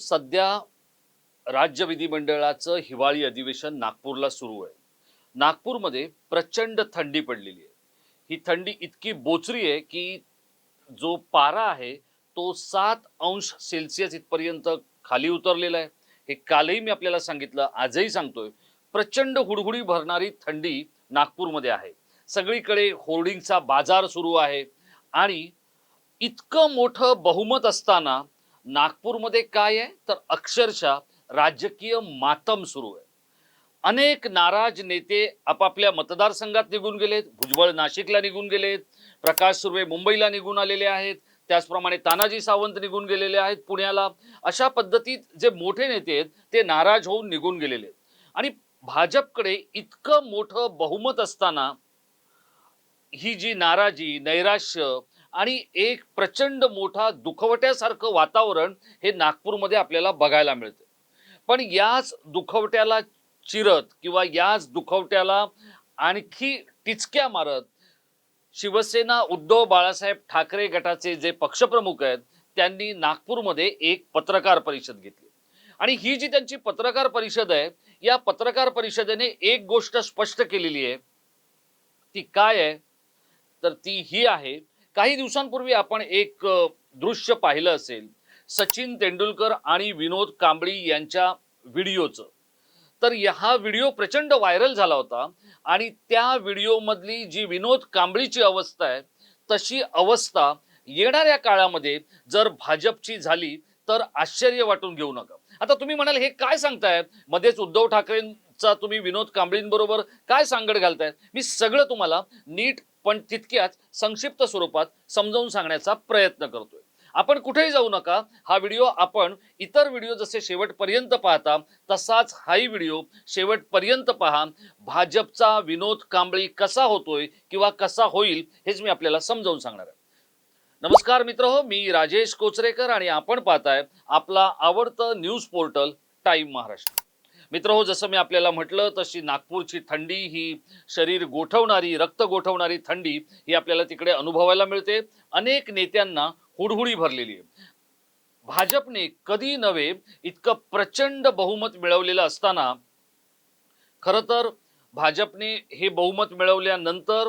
सध्या राज्य विधिमंडळाचं हिवाळी अधिवेशन नागपूरला सुरू आहे. नागपूरमध्ये प्रचंड थंडी पडलेली आहे. ही थंडी इतकी बोचरी आहे की जो पारा आहे तो सात अंश सेल्सिअस इथपर्यंत खाली उतरलेला आहे. हे कालही मी आपल्याला सांगितलं आजही सांगतोय. प्रचंड हुडहुडी भरणारी थंडी नागपूरमध्ये आहे. सगळीकडे होर्डिंगचा बाजार सुरू आहे आणि इतकं मोठं बहुमत असताना नागपूरमध्ये काय आहे? तर अक्षरशः राजकीय मातम सुरू आहे. अनेक नाराज नेते आपापल्या मतदारसंघात निघून गेलेत. भुजबळ नाशिकला निघून गेलेत. प्रकाश सुर्वे मुंबईला निघून आलेले आहेत. त्याचप्रमाणे तानाजी सावंत निघून गेलेले आहेत पुण्याला. अशा पद्धतीत जे मोठे नेते आहेत ते नाराज होऊन निघून गेलेले आहेत. आणि भाजपकडे इतकं मोठं बहुमत असताना ही जी नाराजी नैराश्य आणि एक प्रचंड मोठा दुखवट्यासारखं वातावरण हे नागपूरमध्ये आपल्याला बघायला मिळतं. पण याच दुखवट्याला चिरत किंवा याच दुखवट्याला आणखी टिचक्या मारत शिवसेना उद्धव बाळासाहेब ठाकरे गटाचे जे पक्षप्रमुख आहेत त्यांनी नागपूरमध्ये एक पत्रकार परिषद घेतली. आणि ही जी त्यांची पत्रकार परिषद आहे या पत्रकार परिषदेने एक गोष्ट स्पष्ट केलेली आहे. ती काय आहे? तर ती ही आहे काही दिवसांपूर्वी आपण एक दृश्य पाहिलं असेल. सचिन तेंडुलकर आणि विनोद कांबळी यांच्या व्हिडिओचं. तर हा व्हिडिओ प्रचंड व्हायरल झाला होता आणि त्या व्हिडिओमधली जी विनोद कांबळीची अवस्था आहे तशी अवस्था येणाऱ्या काळामध्ये जर भाजपची झाली तर आश्चर्य वाटून घेऊ नका. आता तुम्ही म्हणाल हे काय सांगताय? मध्येच उद्धव ठाकरेंचा तुम्ही विनोद कांबळींबरोबर काय सांगड घालताय? मी सगळं तुम्हाला नीट पण तितक्याच संक्षिप्त स्वरूपात समजावून सांगण्याचा प्रयत्न करतोय. आपण कुठेही जाऊ नका हा व्हिडिओ आपण इतर व्हिडिओ जसे शेवटपर्यंत पाहता तसाच हाही व्हिडिओ शेवटपर्यंत पहा. भाजपचा विनोद कांबळी कसा होतोय किंवा कसा होईल हेच मी आपल्याला समजावून सांगणार आहे. नमस्कार मित्र हो मी राजेश कोचरेकर आणि आपण पाहताय आपला आवडतं न्यूज पोर्टल टाईम महाराष्ट्र. मित्र हो जसं मी आपल्याला म्हटलं तशी नागपूरची थंडी ही शरीर गोठवणारी रक्त गोठवणारी थंडी ही आपल्याला तिकडे अनुभवायला मिळते. अनेक नेत्यांना हुडहुडी भरलेली आहे. भाजपने कधी नव्हे इतकं प्रचंड बहुमत मिळवलेलं असताना खरं तर भाजपने हे बहुमत मिळवल्यानंतर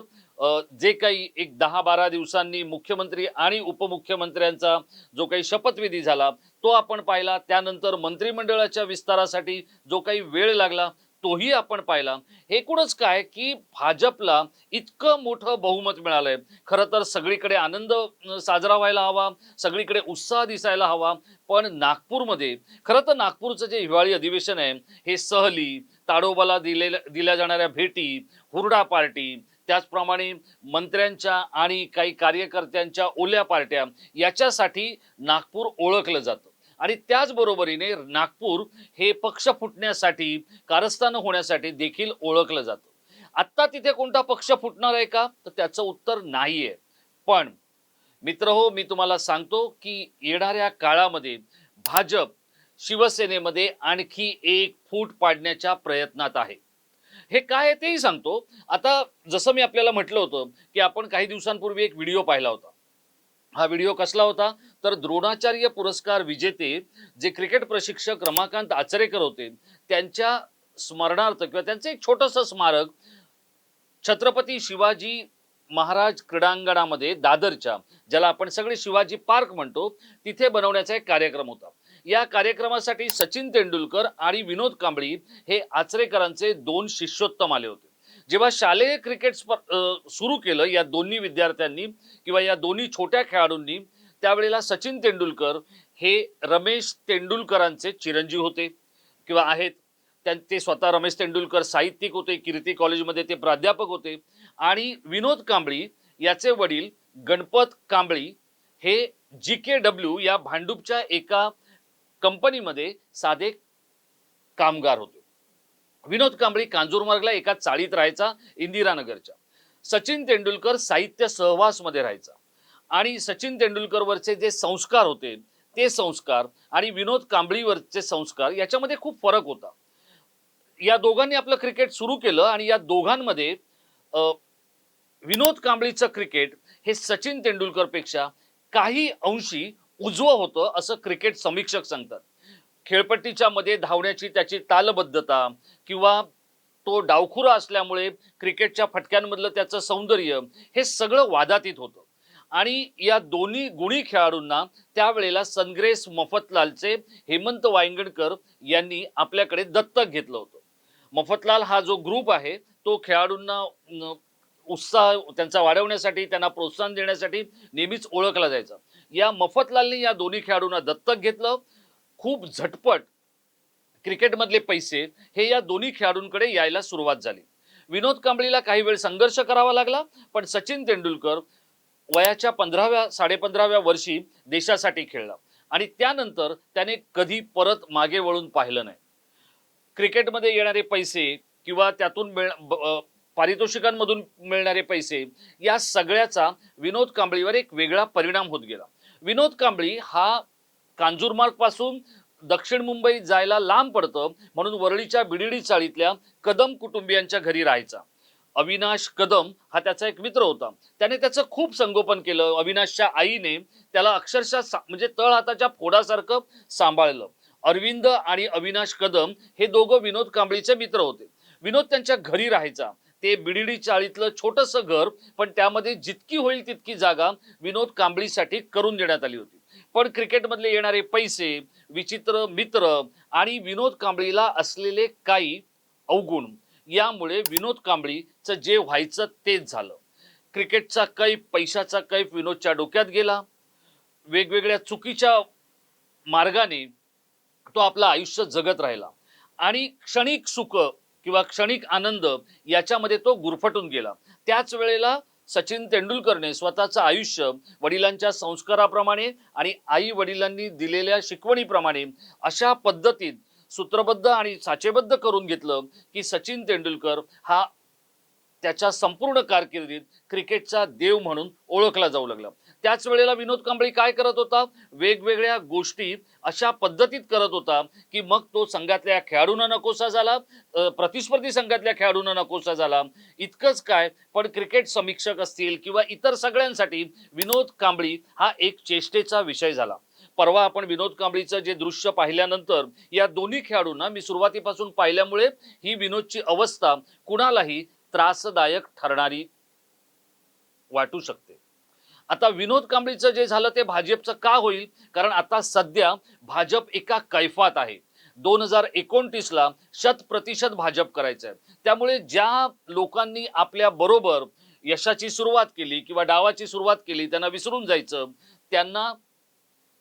जे काही एक दहा बारा दिवसांनी मुख्यमंत्री आणि उपमुख्यमंत्र्यांचा जो काही शपथविधी झाला तो आपण पाहिला. त्यानंतर मंत्रिमंडळाच्या विस्तारासाठी जो काही वेळ लागला तोही आपण पाहिला. एकूणच काय की भाजपला इतकं मोठं बहुमत मिळालंय. खरं तर सगळीकडे आनंद साजरा व्हायला हवा सगळीकडे उत्साह दिसायला हवा. पण नागपूरमध्ये खरं तर नागपूरचं जे हिवाळी अधिवेशन आहे हे सहली ताडोबाला दिलेल्या दिल्या जाणाऱ्या भेटी हुरडा पार्टी त्याचप्रमाणे मंत्र्यांच्या आणि काही कार्यकर्त्यांच्या ओल्या पार्ट्या याच्यासाठी नागपूर ओळखलं जातं. आणि त्याचबरोबरीने नागपूर हे पक्ष फुटण्यासाठी कारस्थानं होण्यासाठी देखील ओळखलं जातं. आत्ता तिथे कोणता पक्ष फुटणार आहे का? तर त्याचं उत्तर नाही आहे पण मित्र हो मी तुम्हाला सांगतो की येणाऱ्या काळामध्ये भाजप शिवसेनेमध्ये आणखी एक फूट पाडण्याच्या प्रयत्नात आहे. हे काय आहे तेही सांगतो. आता जसं मी आपल्याला म्हटलं होतं की आपण काही दिवसांपूर्वी एक व्हिडिओ पाहिला होता. हा व्हिडिओ कसला होता? तर द्रोणाचार्य पुरस्कार विजेते जे क्रिकेट प्रशिक्षक रमाकांत आचरेकर होते त्यांच्या स्मरणार्थ किंवा त्यांचं एक छोटंसं स्मारक छत्रपती शिवाजी महाराज क्रीडांगणामध्ये दादरच्या ज्याला आपण सगळे शिवाजी पार्क म्हणतो तिथे बनवण्याचा एक कार्यक्रम होता. या कार्यक्रमासाठी सचिन तेंडुलकर आणि विनोद कांबळी हे आचरेकरांचे दोन शिष्योत्तम आले होते. जेव्हा शालेय क्रिकेट सुरू केलं या दोन्ही विद्यार्थ्यांनी किंवा या दोन्ही छोट्या खेळाडूंनी त्यावेळेला सचिन तेंडुलकर हे रमेश तेंडुलकरांचे चिरंजीव होते किंवा आहेत. त्यां ते स्वतः रमेश तेंडुलकर साहित्यिक होते कीर्ती कॉलेजमध्ये ते प्राध्यापक होते. आणि विनोद कांबळी याचे वडील गणपत कांबळी हे जी के डब्ल्यू या भांडूपच्या एका कंपनीमध्ये साधे कामगार होते. विनोद कांबळी कांजूरमार्गला एका चाळीत राहायचा इंदिरानगरच्या सचिन तेंडुलकर साहित्य सहवासमध्ये राहायचा. आणि सचिन तेंडुलकरवरचे जे संस्कार होते ते संस्कार आणि विनोद कांबळीवरचे संस्कार याच्यामध्ये खूप फरक होता. या दोघांनी आपलं क्रिकेट सुरू केलं आणि या दोघांमध्ये विनोद कांबळीचं क्रिकेट हे सचिन तेंडुलकरपेक्षा काही अंशी उजवं होतं असं क्रिकेट समीक्षक सांगतात. खेळपट्टीच्या मध्ये धावण्याची त्याची तालबद्धता किंवा तो डावखुरा असल्यामुळे क्रिकेटच्या फटक्यांमधलं त्याचं सौंदर्य हे सगळं वादातीत होतं. आणि या दोन्ही गुणी खेळाडूंना त्यावेळेला सनग्रेस मफतलालचे हेमंत वायंगणकर यांनी आपल्याकडे दत्तक घेतलं होतं. मफतलाल हा जो ग्रुप आहे तो खेळाडूंना उत्साह त्यांचा वाढवण्यासाठी त्यांना प्रोत्साहन देण्यासाठी नेहमीच ओळखला जायचा. या मफतलालने या दोन्ही खेळाडूंना दत्तक घेतलं. खूप झटपट क्रिकेटमधले पैसे हे या दोन्ही खेळाडूंकडे यायला सुरुवात झाली. विनोद कांबळीला काही वेळ संघर्ष करावा लागला पण सचिन तेंडुलकर वयाच्या पंधराव्या साडेपंधराव्या वर्षी देशासाठी खेळला. आणि त्यानंतर त्याने कधी परत मागे वळून पाहिलं नाही. क्रिकेटमध्ये येणारे पैसे किंवा त्यातून मिळ पारितोषिकांमधून मिळणारे पैसे या सगळ्याचा विनोद कांबळीवर एक वेगळा परिणाम होत गेला. विनोद कांबळी हा कांजूरमार्गपासून दक्षिण मुंबईत जायला लांब पडतं म्हणून वरळीच्या बिडिडी चाळीतल्या कदम कुटुंबियांच्या घरी राहायचा. अविनाश कदम हा त्याचा एक मित्र होता. त्याने त्याचं खूप संगोपन केलं. अविनाशच्या आईने त्याला अक्षरशः सा- म्हणजे तळ हाताच्या फोडासारखं सांभाळलं. अरविंद आणि अविनाश कदम हे दोघं विनोद कांबळीचे मित्र होते. विनोद त्यांच्या घरी राहायचा. ते बिडिडी चाळीतलं छोटंसं घर पण त्यामध्ये जितकी होईल तितकी जागा विनोद कांबळीसाठी करून देण्यात आली होती. पण क्रिकेटमधले येणारे पैसे विचित्र मित्र आणि विनोद कांबळीला असलेले काही अवगुण यामुळे विनोद कांबळी चं जे व्हायचं तेच झालं. क्रिकेटचा कैफ पैशाचा कैफ विनोदच्या डोक्यात गेला. वेगवेगळ्या चुकीच्या मार्गाने तो आपलं आयुष्य जगत राहिला. आणि क्षणिक सुख किंवा क्षणिक आनंद याच्यामध्ये तो गुरफटून गेला. त्याच वेळेला सचिन तेंडुलकरने स्वतःचं आयुष्य वडिलांच्या संस्काराप्रमाणे आणि आई वडिलांनी दिलेल्या शिकवणीप्रमाणे अशा पद्धतीत सूत्रबद्ध आणि साचेबद्ध करून घेतलं की सचिन तेंडुलकर हा त्याच्या संपूर्ण कारकिर्दीत क्रिकेटचा देव म्हणून ओळखला जाऊ लागला. त्याच वेळेला विनोद कांबळी काय करत होता? वेगवेगळ्या गोष्टी अशा पद्धतीत करत होता की मग तो संघातल्या खेळाडूंना नकोसा झाला प्रतिस्पर्धी संघातल्या खेळाडूंना नकोसा झाला. इतकंच काय पण क्रिकेट समीक्षक असतील किंवा इतर सगळ्यांसाठी विनोद कांबळी हा एक चेष्टेचा विषय झाला. परवा आपण विनोद कांबळीचं जे दृश्य पाहिल्यानंतर या दोन्ही खेळाडूंना मी सुरुवातीपासून पाहिल्यामुळे ही विनोदची अवस्था कुणालाही त्रासदायक ठरणारी वाटू शकते. आता विनोद कांबळीचं जे झालं ते भाजपचं का होईल? कारण आता सध्या भाजप एका कैफात आहे. दोन हजार एकोणतीसला शत प्रतिशत भाजप करायचं आहे त्यामुळे ज्या लोकांनी आपल्या बरोबर यशाची सुरुवात केली किंवा डावाची सुरुवात केली त्यांना विसरून जायचं त्यांना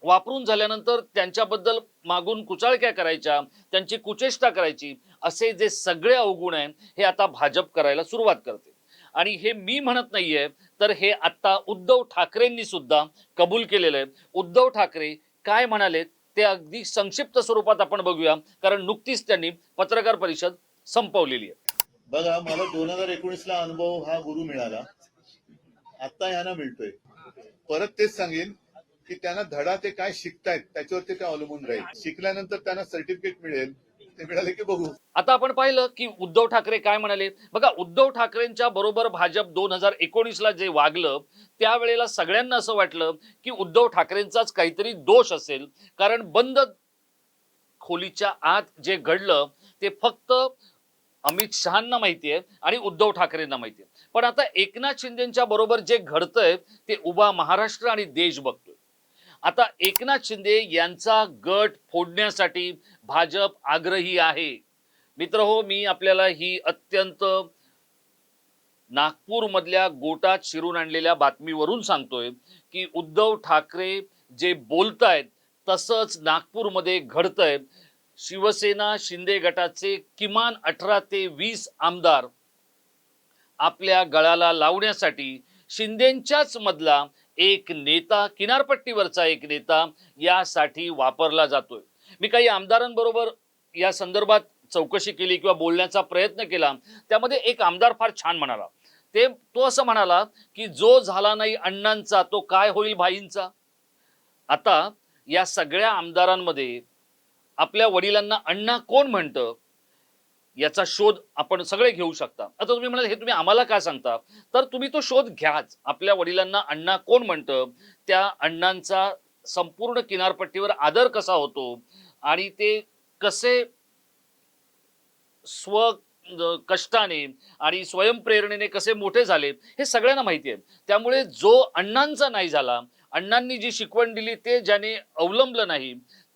वापरून झाल्यानंतर त्यांच्याबद्दल मागून कुचाळक्या करायच्या त्यांची कुचेष्टा करायची असे जे सगळे अवगुण आहे हे आता भाजप करायला सुरुवात करते. आणि हे मी म्हणत नाहीये तर हे आता उद्धव ठाकरेंनी सुद्धा कबूल केलेलं आहे. उद्धव ठाकरे काय म्हणाले ते अगदी संक्षिप्त स्वरूपात आपण बघूया कारण नुकतीच त्यांनी पत्रकार परिषद संपवलेली आहे. बघा मला दोन हजार एकोणीस ला अनुभव हा गुरु मिळाला. आता ह्यांना मिळतोय. परत तेच सांगेन की त्यांना धडा ते काय शिकतायत त्याच्यावरती ते अवलंबून राहील. शिकल्यानंतर त्यांना सर्टिफिकेट मिळेल ते मिळाले की बघू. आता आपण पाहिलं की उद्धव ठाकरे काय म्हणाले? बघा उद्धव ठाकरेंच्या बरोबर भाजप दोन हजार एकोणीसला जे वागलं त्यावेळेला सगळ्यांना असं वाटलं की उद्धव ठाकरेंचाच काहीतरी दोष असेल. कारण बंद खोलीच्या आत जे घडलं ते फक्त अमित शहांना माहिती आहे आणि उद्धव ठाकरेंना माहिती आहे पण आता एकनाथ शिंदेच्या बरोबर जे घडतंय ते उभा महाराष्ट्र आणि देश बघतोय. आता एकनाथ शिंदे यांचा गट फोडण्यासाठी भाजप आग्रही आहे. मित्र हो मी आपल्याला ही अत्यंत नागपूरमधल्या गोटात शिरून आणलेल्या बातमीवरून सांगतोय की उद्धव ठाकरे जे बोलतायत तसंच नागपूरमध्ये घडतंय. शिवसेना शिंदे गटाचे किमान अठरा ते वीस आमदार आपल्या गळाला लावण्यासाठी शिंदेच्याच मधला एक नेता किनारपट्टीवरचा एक नेता यासाठी वापरला जातोय. मी काही आमदारांबरोबर या संदर्भात चौकशी केली किंवा बोलण्याचा प्रयत्न केला त्यामध्ये एक आमदार फार छान म्हणाला. ते तो असं म्हणाला की जो झाला नाही अण्णांचा तो काय होईल भाईंचा? आता या सगळ्या आमदारांमध्ये आपल्या वडिलांना अण्णा कोण म्हणतं? याचा शोध आपण सगळे घेऊ शकता. आता तुम्ही म्हणाल हे तुम्ही आम्हाला काय सांगता? तर तुम्ही तो शोध घ्याच. आपल्या वडिलांना अण्णा कोण म्हणतं? त्या अण्णांचा संपूर्ण किनारपट्टीवर आदर कसा होतो? आणि ते कसे स्व कष्टाने आणि स्वयंप्रेरणेने कसे मोठे झाले हे सगळ्यांना माहिती आहे. त्यामुळे जो अण्णांचा नाही झाला अण्णांनी जी शिकवण दिली ते ज्याने अवलंबलं नाही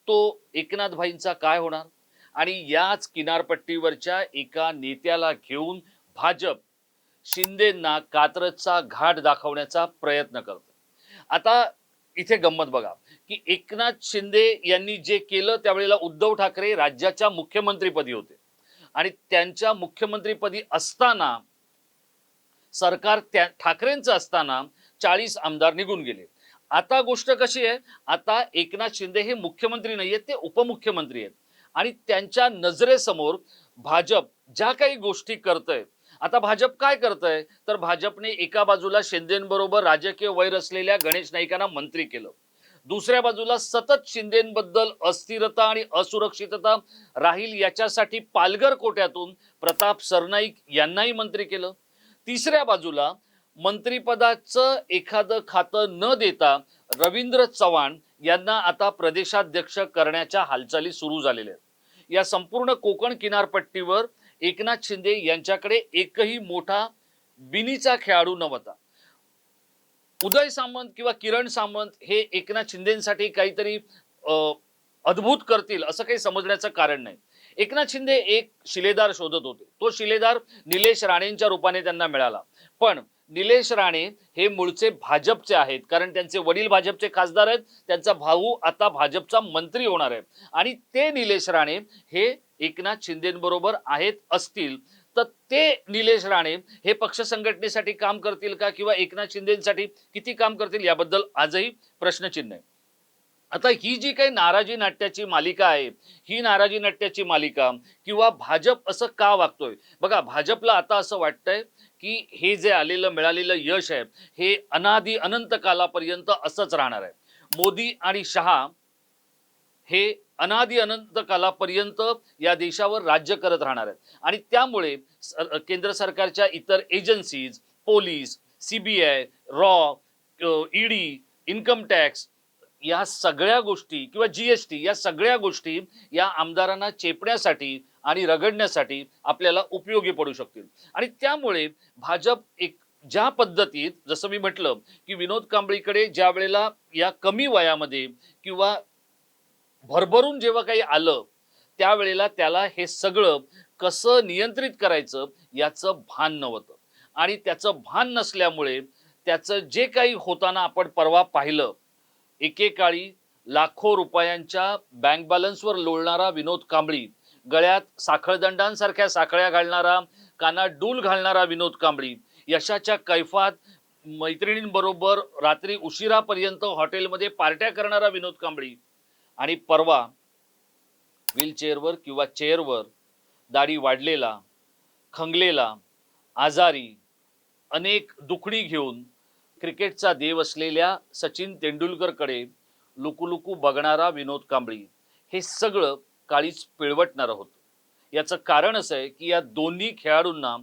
तो एकनाथ भाईंचा काय होणार? आणि याच किनारपट्टीवरच्या एका नेत्याला घेऊन भाजप शिंदेंना कात्रजचा घाट दाखवण्याचा प्रयत्न करतो आता इथे गंमत बघा की एकनाथ शिंदे यांनी जे केलं त्यावेळेला उद्धव ठाकरे राज्याच्या मुख्यमंत्रीपदी होते. आणि त्यांच्या मुख्यमंत्रीपदी असताना सरकार त्या ठाकरेंचं असताना चाळीस आमदार निघून गेले. आता गोष्ट कशी आहे? आता एकनाथ शिंदे हे मुख्यमंत्री नाही आहेत ते उपमुख्यमंत्री आहेत. आणि त्यांच्या नजरेसमोर भाजप ज्या काही गोष्टी करतंय आता भाजप काय करतंय? तर भाजपने एका बाजूला शिंदेबरोबर राजकीय वैर असलेल्या गणेश नाईकांना मंत्री केलं. दुसऱ्या बाजूला सतत शिंदेबद्दल अस्थिरता आणि असुरक्षितता राहील याच्यासाठी पालघर कोट्यातून प्रताप सरनाईक यांनाही मंत्री केलं. तिसऱ्या बाजूला मंत्रिपदाचं एखादं खातं न देता रवींद्र चव्हाण यांना आता प्रदेशाध्यक्ष करण्याच्या हालचाली सुरू झालेल्या आहेत. या संपूर्ण कोकण किनारपट्टीवर एकनाथ शिंदे यांच्याकडे एकही मोठा बिनीचा खेळाडू नव्हता. उदय सामंत किंवा किरण सामंत हे एकनाथ शिंदेसाठी काहीतरी अद्भुत करतील असं काही समजण्याचं कारण नाही. एकनाथ शिंदे एक शिलेदार शोधत होते. तो शिलेदार निलेश राणेंच्या रूपाने त्यांना मिळाला. पण निलेश राणे हे मूळचे भाजपचे आहेत. कारण त्यांचे वडील भाजपचे खासदार आहेत. त्यांचा भाऊ आता भाजपचा मंत्री होणार आहे. आणि ते निलेश राणे हे एकनाथ शिंदेबरोबर आहेत असतील. तर ते निलेश राणे हे पक्ष संघटनेसाठी काम करतील का किंवा एकनाथ शिंदेसाठी किती काम करतील याबद्दल आजही प्रश्नचिन्ह आहे. आता ही जी काही नाराजी नाट्याची मालिका आहे ही नाराजी नाट्याची मालिका किंवा भाजप असं का वागतोय? बघा भाजपला आता असं वाटतंय की हे जे आलेलं मिळालेलं यश आहे हे अनादी अनंत कालापर्यंत असंच राहणार आहे. मोदी आणि शहा हे अनादी अनंत कालापर्यंत या देशावर राज्य करत राहणार आहेत. आणि त्यामुळे केंद्र सरकारच्या इतर एजन्सीज पोलीस सीबीआय रॉ ईडी इन्कम टॅक्स या सगळ्या गोष्टी किंवा जीएसटी या सगळ्या गोष्टी या आमदारांना चेपण्यासाठी आणि रगडण्यासाठी आपल्याला उपयोगी पडू शकतील. आणि त्यामुळे भाजप एक ज्या पद्धतीत जसं मी म्हटलं की विनोद कांबळीकडे ज्या वेळेला या कमी वयामध्ये किंवा भरभरून जेव्हा काही आलं त्यावेळेला त्याला हे सगळं कसं नियंत्रित करायचं याचं भान नव्हतं. आणि त्याचं भान नसल्यामुळे त्याचं जे काही होताना आपण परवा पाहिलं एकेकाळी लाखो रुपयांच्या बँक बॅलन्सवर लोळणारा विनोद कांबळी गळ्यात साखळदंडांसारख्या साखळ्या घालणारा कानात डूल घालणारा विनोद कांबळी. यशाच्या कैफात मैत्रिणींबरोबर रात्री उशिरापर्यंत हॉटेलमध्ये पार्ट्या करणारा विनोद कांबळी. आणि परवा व्हीलचेअरवर किंवा चेअरवर दाढी वाढलेला खंगलेला आजारी अनेक दुखणी घेऊन क्रिकेटचा देव असलेल्या सचिन तेंडुलकरकडे लुकूलुकू बघणारा विनोद कांबळी. हे सगळं काळीच पिळवटणारं होतं याचं कारण असं आहे की या दोन्ही खेळाडूंना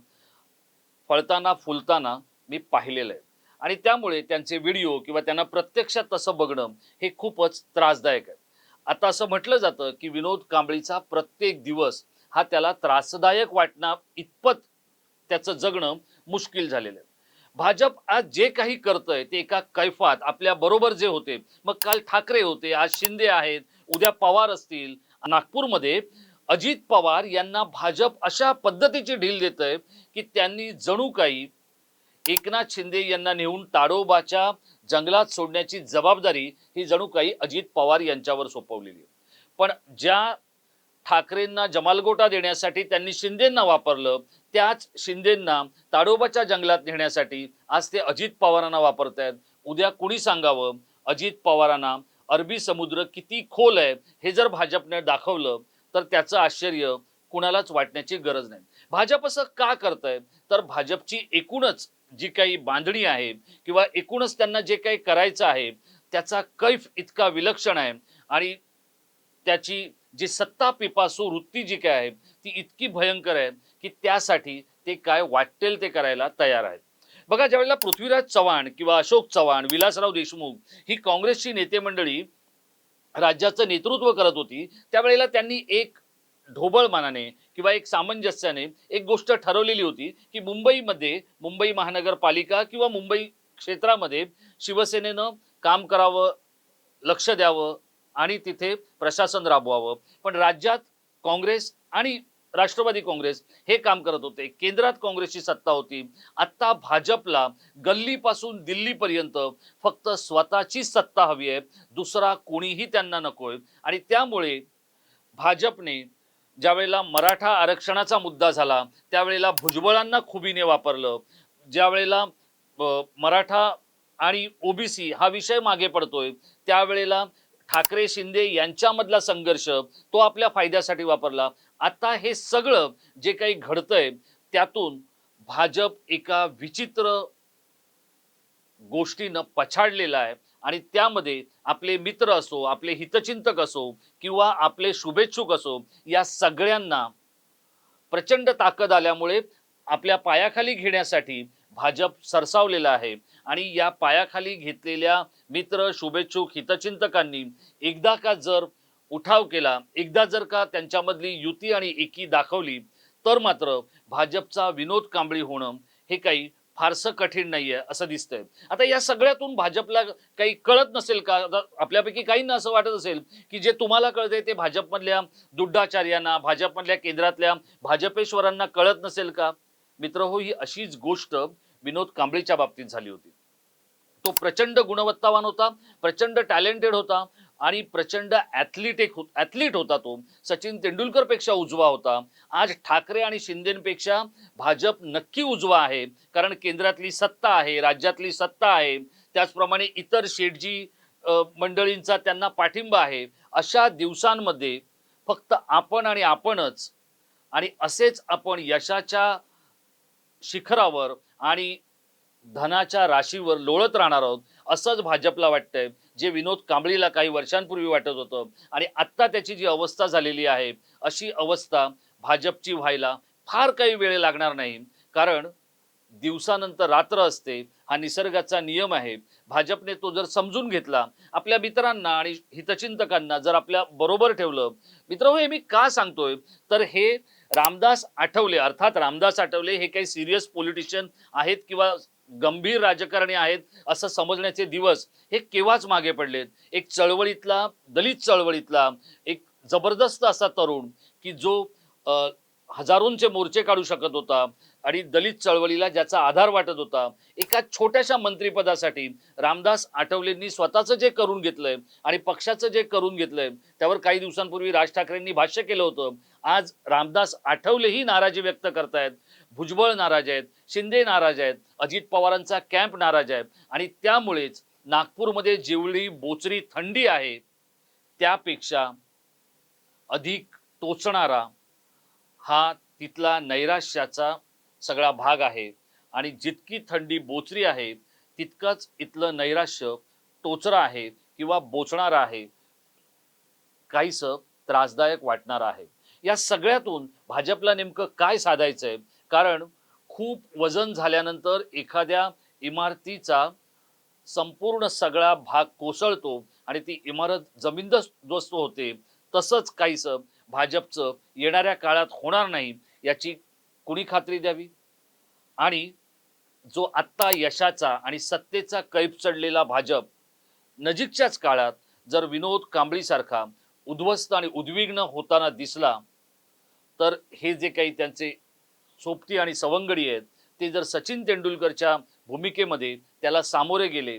फळताना फुलताना मी पाहिलेलं आहे. आणि त्यामुळे त्यांचे व्हिडिओ किंवा त्यांना प्रत्यक्षात तसं बघणं हे खूपच त्रासदायक आहे. आता असं म्हटलं जातं की विनोद कांबळीचा प्रत्येक दिवस हा त्याला त्रासदायक वाटणार इतपत त्याचं जगणं मुश्किल झालेलं आहे. भाजप आज जे काही करतंय ते एका कैफात आपल्या बरोबर जे होते मग काल ठाकरे होते आज शिंदे आहेत उद्या पवार असतील नागपूरमध्ये अजित पवार यांना भाजप अशा पद्धतीची ढील देत आहे की त्यांनी जणू काही एकनाथ शिंदे यांना नेऊन ताडोबाच्या जंगलात सोडण्याची जबाबदारी ही जणू काही अजित पवार यांच्यावर सोपवलेली आहे. पण ज्या ठाकरेंना जमालगोटा देण्यासाठी त्यांनी शिंदेंना वापरलं त्याच शिंदेंना ताडोबाच्या जंगलात नेण्यासाठी आज ते अजित पवारांना वापरतायत. उद्या कुणी सांगावं? अजित पवारांना अरबी समुद्र किती खोल आहे हे जर भाजपने दाखवलं तर त्याचं आश्चर्य कुणालाच वाटण्याची गरज नाही. भाजप असं का करतंय? तर भाजपची एकूणच जी काही बांधणी आहे किंवा एकूणच त्यांना जे काही करायचं आहे त्याचा कैफ इतका विलक्षण आहे आणि त्याची जी सत्ता पिपासू वृत्ती जी काय आहे ती इतकी भयंकर आहे की त्यासाठी ते काय वाटेल ते करायला तयार आहेत. बघा ज्यावेळेला पृथ्वीराज चव्हाण किंवा अशोक चव्हाण विलासराव देशमुख ही काँग्रेसची नेते मंडळी राज्याचं नेतृत्व करत होती त्यावेळेला त्यांनी एक ढोबळ मानाने किंवा एक सामंजस्याने एक गोष्ट ठरवलेली होती की मुंबईमध्ये मुंबई महानगरपालिका किंवा मुंबई क्षेत्रामध्ये शिवसेनेनं काम करावं लक्ष द्यावं आणि तिथे प्रशासन राबवावं. पण राज्यात काँग्रेस आणि राष्ट्रवादी काँग्रेस हे काम करत होते. केंद्रात काँग्रेसची सत्ता होती. आत्ता भाजपला गल्लीपासून दिल्लीपर्यंत फक्त स्वतःची सत्ता हवी आहे. दुसरा कोणीही त्यांना नकोय. आणि त्यामुळे भाजपने ज्यावेळेला मराठा आरक्षणाचा मुद्दा झाला त्यावेळेला भुजबळांना खुबीने वापरलं. ज्यावेळेला मराठा आणि ओबीसी हा विषय मागे पडतोय त्यावेळेला ठाकरे शिंदे यांच्यामधला संघर्ष तो आपल्या फायद्यासाठी वापरला. आता हे सगळं जे काही घडतंय त्यातून भाजप एका विचित्र गोष्टीनं पछाडलेला आहे. आणि त्यामध्ये आपले मित्र असो आपले हितचिंतक असो किंवा आपले शुभेच्छुक असो या सगळ्यांना प्रचंड ताकद आल्यामुळे आपल्या पायाखाली घेण्यासाठी भाजप सरसावलेला आहे. आणि या पायाखाली घेतलेल्या मित्र शुभेच्छुक हितचिंतकांनी एकदा का जर उठाव केला एकदा जर का त्यांच्यामधली युती आणि एकी दाखवली तर मात्र भाजपचा विनोद कांबळी होणं हे काही फारसं कठीण नाहीये असं दिसतंय. आता या सगळ्यातून भाजपला काही कळत नसेल का? आपल्यापैकी काहींना असं वाटत असेल की जे तुम्हाला कळतंय ते भाजपमधल्या दुड्डाचार्यांना भाजपमधल्या केंद्रातल्या भाजपेश्वरांना कळत नसेल का? मित्र हो ही अशीच गोष्ट विनोद कांबळेच्या बाबतीत झाली होती. तो प्रचंड गुणवत्तावान होता प्रचंड टॅलेंटेड होता आणि प्रचंड ॲथलीट हो ॲथलीट होता तो. सचिन तेंडुलकरपेक्षा उजवा होता. आज ठाकरे आणि शिंदेपेक्षा भाजप नक्की उजवा आहे कारण केंद्रातली सत्ता आहे राज्यातली सत्ता आहे. त्याचप्रमाणे इतर शेटजी मंडळींचा त्यांना पाठिंबा आहे. अशा दिवसांमध्ये फक्त आपण आणि आपणच आणि असेच आपण यशाच्या शिखरावर आणि धनाच्या राशीवर लोळत राहणार आहोत असंच भाजपला वाटतंय. जे विनोद कांबळीला काही वर्षांपूर्वी वाटत होतं आणि आत्ता त्याची जी अवस्था झालेली आहे अशी अवस्था भाजपची व्हायला फार काही वेळ लागणार नाही. कारण दिवसानंतर रात्र असते हा निसर्गाचा नियम आहे. भाजपने तो जर समजून घेतला आपल्या मित्रांना आणि हितचिंतकांना जर आपल्या बरोबर ठेवलं मित्र हो, हे मी का सांगतोय? तर हे रामदास आठवले अर्थात रामदास आठवले हे काही सिरियस पॉलिटिशियन आहेत किंवा गंभीर राजकारणी आहेत असं समजण्याचे दिवस हे केव्हाच मागे पडलेत? एक चळवळीतला दलित चळवळीतला एक जबरदस्त असा तरुण की जो हजारोंचे मोर्चे काढू शकत होता आणि दलित चळवळीला ज्याचा आधार वाटत होता एका छोट्याशा मंत्रिपदासाठी रामदास आठवलेंनी स्वतःचं जे करून घेतलंय आणि पक्षाचं जे करून घेतलंय त्यावर काही दिवसांपूर्वी राज ठाकरेंनी भाष्य केलं होतं. आज रामदास आठवलेही नाराजी व्यक्त करतायत. भुजबळ नाराज आहेत शिंदे नाराज आहेत अजित पवारांचा कॅम्प नाराज आहे आणि त्यामुळेच नागपूरमध्ये जेवढी बोचरी थंडी आहे त्यापेक्षा अधिक टोचणारा हा तिथला नैराश्याचा सगळा भाग आहे. आणि जितकी थंडी बोचरी आहे तितकंच इथलं नैराश्य टोचरं आहे किंवा बोचणारं आहे. काहीसं त्रासदायक वाटणार आहे. या सगळ्यातून भाजपला नेमकं काय साधायचं आहे कारण खूप वजन झाल्यानंतर एखाद्या इमारतीचा संपूर्ण सगळा भाग कोसळतो आणि ती इमारत जमीनदोस्त होते. तसंच काहीसं भाजपचं येणाऱ्या काळात होणार नाही याची कुणी खात्री द्यावी? आणि जो आत्ता यशाचा आणि सत्तेचा कैप चढलेला भाजप नजीकच्याच काळात जर विनोद कांबळीसारखा उद्ध्वस्त आणि उद्विग्न होताना दिसला तर हे जे काही त्यांचे सोबती आणि सवंगडी आहेत ते जर सचिन तेंडुलकरच्या भूमिकेमध्ये त्याला सामोरे गेले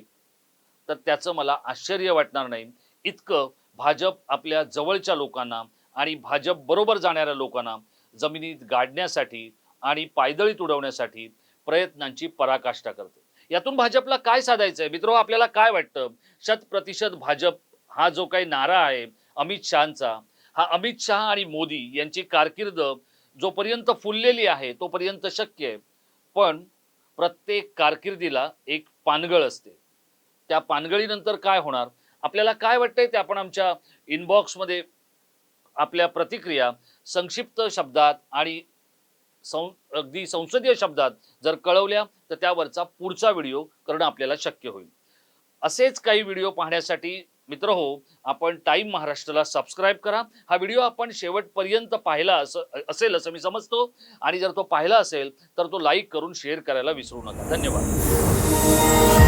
तर त्याचं मला आश्चर्य वाटणार नाही. इतकं भाजप आपल्या जवळच्या लोकांना आणि भाजप बरोबर जाणाऱ्या लोकांना जमिनीत गाडण्यासाठी आणि पायदळी तुडवण्यासाठी प्रयत्नांची पराकाष्ठा करते. यातून भाजपला काय साधायचं आहे मित्र आपल्याला काय वाटतं? शत प्रतिशत भाजप हा जो काही नारा आहे अमित शहाचा हा अमित शहा आणि मोदी यांची कारकिर्द जोपर्यंत फुललेली आहे तोपर्यंत शक्य आहे. पण प्रत्येक कारकिर्दीला एक पानगळ असते. त्या पानगळीनंतर काय होणार? आपल्याला काय वाटतंय ते आपण आमच्या इनबॉक्समध्ये आपल्या प्रतिक्रिया संक्षिप्त शब्दात आणि सं अगदी संसदीय शब्दात जर कळवल्या तर त्यावरचा पुढचा व्हिडिओ करणं आपल्याला शक्य होईल. असेच काही व्हिडिओ पाहण्यासाठी मित्र हो आपण टाईम महाराष्ट्राला सबस्क्राईब करा. हा व्हिडिओ आपण शेवटपर्यंत पाहिला असं असेल असं मी समजतो. आणि जर तो पाहिला असेल तर तो लाईक करून शेअर करायला विसरू नका. धन्यवाद.